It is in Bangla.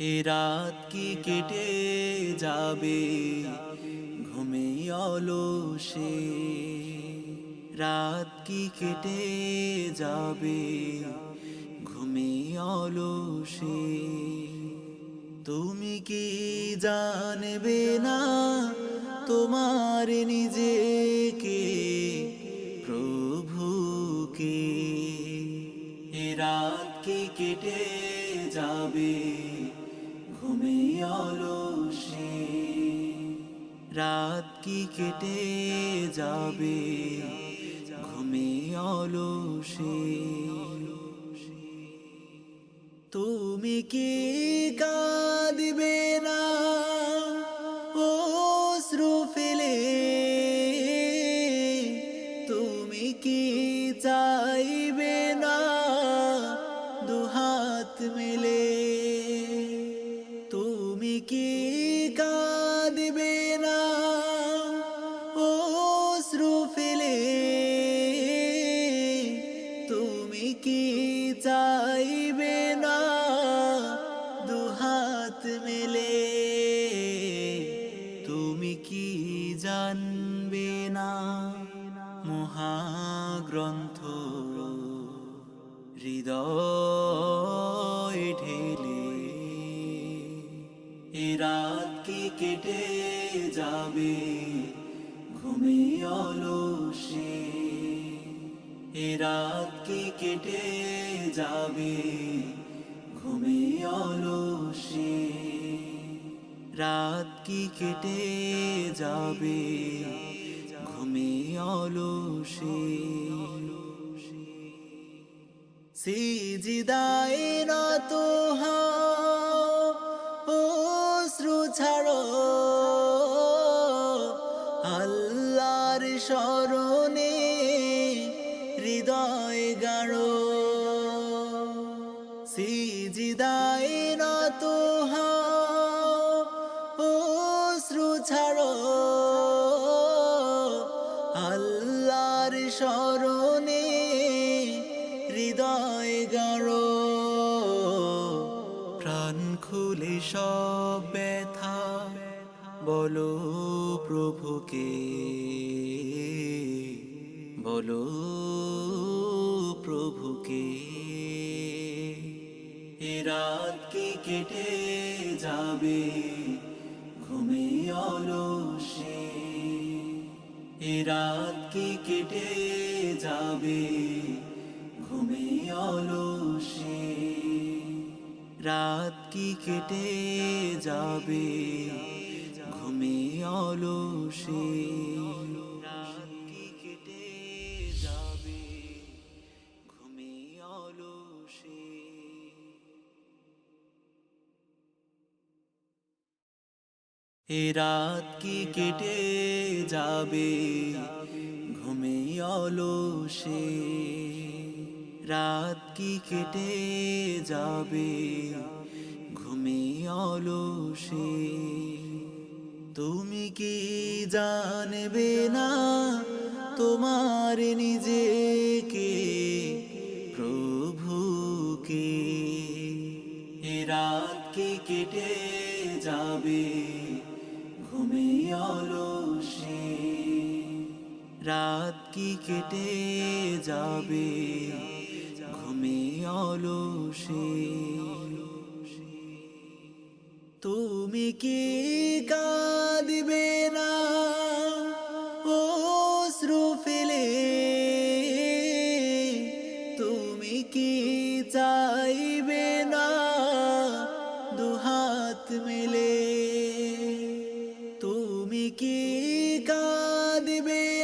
এ রাত কি কেটে যাবে? ঘুমে অলসে। রাত কি কেটে যাবে? ঘুমে অলসে। তুমি কি জানবে না তোমার নিজেকে, প্রভুকে? এ রাত কি কেটে যাবে? ঘুমে অলসে, রাত কি কেটে যাবে? ঘুমে অলসে। তুমি কি কাঁদবে না? ও ফেলে, তুমি কি চাইবে না? দুহাত মেলে চাইবে না দুহাত মেলে। তুমি কি জানবে না, মহাগ্রন্থ? হৃদয় ঢেলে এ রাত কি কেটে যাবে ঘুমে অলসে? এ রাত কি কেটে যাবে? ঘুমে অলসে। রাত কি কেটে যাবে? ঘুমে অলসে। সিজিদায় নত হও ও শ্রু ছাড়ো। আল্লাহর স্মরণে স্মরণে হৃদয় গাড়ো প্রাণ খুলে সব ব্যথা, বলো প্রভুকে। বলো প্রভুকে। এ রাত কি কেটে যাবে? ঘুমে অলসে। এ রাত কি কেটে যাবে? ঘুমে অলসে। রাত কি কেটে যাবে? ঘুমে অলসে। এ রাত কি কেটে যাবে? ঘুমে অলসে। রাত কি কেটে যাবে? ঘুমে অলসে। তুমি কি জানবে না তোমার নিজেকে, প্রভুকে? এ রাত কি কেটে যাবে? ঘুমে অলসে, রাত কি কেটে যাবে? ঘুমে অলসে। তুমি কি কাঁদবে না, ও ফেলে? তুমি কি চাইবে না, দুহাত মেলে? তুমি কি কাঁদবে?